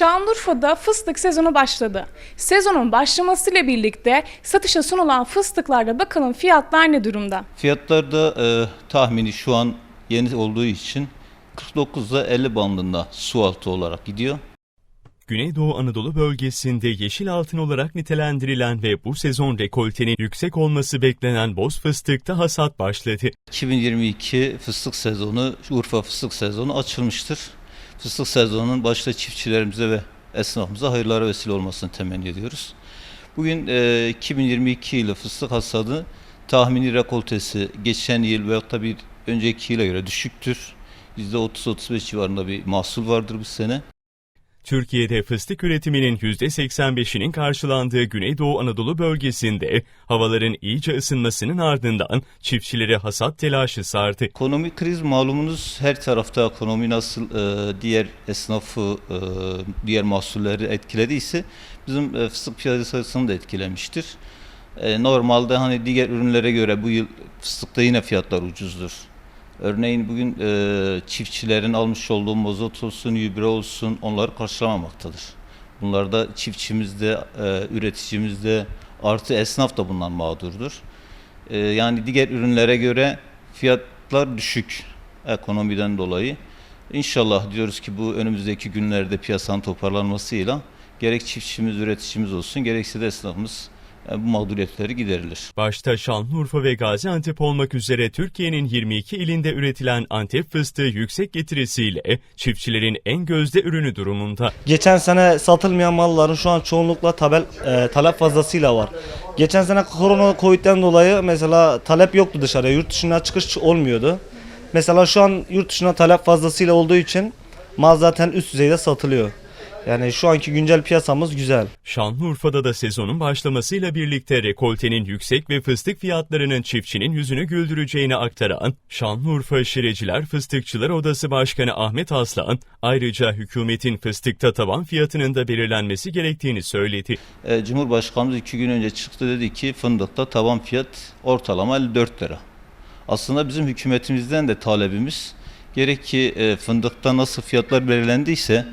Şanlıurfa'da fıstık sezonu başladı. Sezonun başlamasıyla birlikte satışa sunulan fıstıklarda bakalım fiyatlar ne durumda? Fiyatlar da e, tahmini şu an yeni olduğu için 49 ile 50 bandında su altı olarak gidiyor. Güneydoğu Anadolu bölgesinde yeşil altın olarak nitelendirilen ve bu sezon rekoltenin yüksek olması beklenen boz fıstıkta hasat başladı. 2022 fıstık sezonu, Urfa fıstık sezonu açılmıştır. Fıstık sezonunun başta çiftçilerimize ve esnafımıza hayırlara vesile olmasını temenni ediyoruz. Bugün e, 2022 yılı fıstık hasadı tahmini rekoltesi geçen yıl veyahut da bir önceki yıla göre düşüktür. %30-35 civarında bir mahsul vardır bu sene. Türkiye'de fıstık üretiminin %85'inin karşılandığı Güneydoğu Anadolu bölgesinde havaların iyice ısınmasının ardından çiftçileri hasat telaşı sardı. Ekonomik kriz malumunuz her tarafta ekonomi nasıl e, diğer esnafı, e, diğer mahsulleri etkilediyse bizim e, fıstık piyasasını da etkilemiştir. E, normalde hani diğer ürünlere göre bu yıl fıstıkta yine fiyatlar ucuzdur. Örneğin bugün e, çiftçilerin almış olduğu mazot olsun, gübre olsun onları karşılamamaktadır. Bunlarda çiftçimiz de, e, üreticimiz de artı esnaf da bundan mağdurdur. Ee, yani diğer ürünlere göre fiyatlar düşük ekonomiden dolayı. İnşallah diyoruz ki bu önümüzdeki günlerde piyasanın toparlanmasıyla gerek çiftçimiz, üreticimiz olsun gerekse de esnafımız e, bu mağduriyetleri giderilir. Başta Şanlıurfa ve Gaziantep olmak üzere Türkiye'nin 22 ilinde üretilen Antep fıstığı yüksek getirisiyle çiftçilerin en gözde ürünü durumunda. Geçen sene satılmayan malların şu an çoğunlukla tabel, e, talep fazlasıyla var. Geçen sene korona Covid'den dolayı mesela talep yoktu dışarıya. Yurt dışına çıkış olmuyordu. Mesela şu an yurt dışına talep fazlasıyla olduğu için mal zaten üst düzeyde satılıyor. Yani şu anki güncel piyasamız güzel. Şanlıurfa'da da sezonun başlamasıyla birlikte rekoltenin yüksek ve fıstık fiyatlarının çiftçinin yüzünü güldüreceğini aktaran Şanlıurfa Şireciler Fıstıkçılar Odası Başkanı Ahmet Aslan, ayrıca hükümetin fıstıkta taban fiyatının da belirlenmesi gerektiğini söyledi. E, Cumhurbaşkanımız iki gün önce çıktı dedi ki fındıkta taban fiyat ortalama 54 lira. Aslında bizim hükümetimizden de talebimiz gerek ki e, fındıkta nasıl fiyatlar belirlendiyse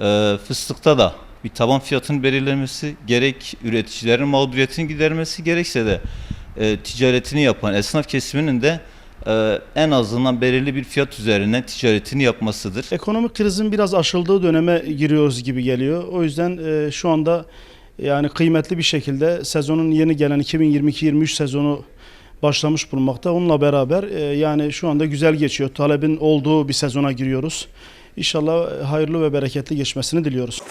e, fıstıkta da bir taban fiyatın belirlenmesi, gerek üreticilerin mağduriyetini gidermesi, gerekse de e, ticaretini yapan esnaf kesiminin de e, en azından belirli bir fiyat üzerine ticaretini yapmasıdır. Ekonomik krizin biraz aşıldığı döneme giriyoruz gibi geliyor. O yüzden e, şu anda yani kıymetli bir şekilde sezonun yeni gelen 2022-23 sezonu başlamış bulunmakta. Onunla beraber e, yani şu anda güzel geçiyor. Talebin olduğu bir sezona giriyoruz. İnşallah hayırlı ve bereketli geçmesini diliyoruz.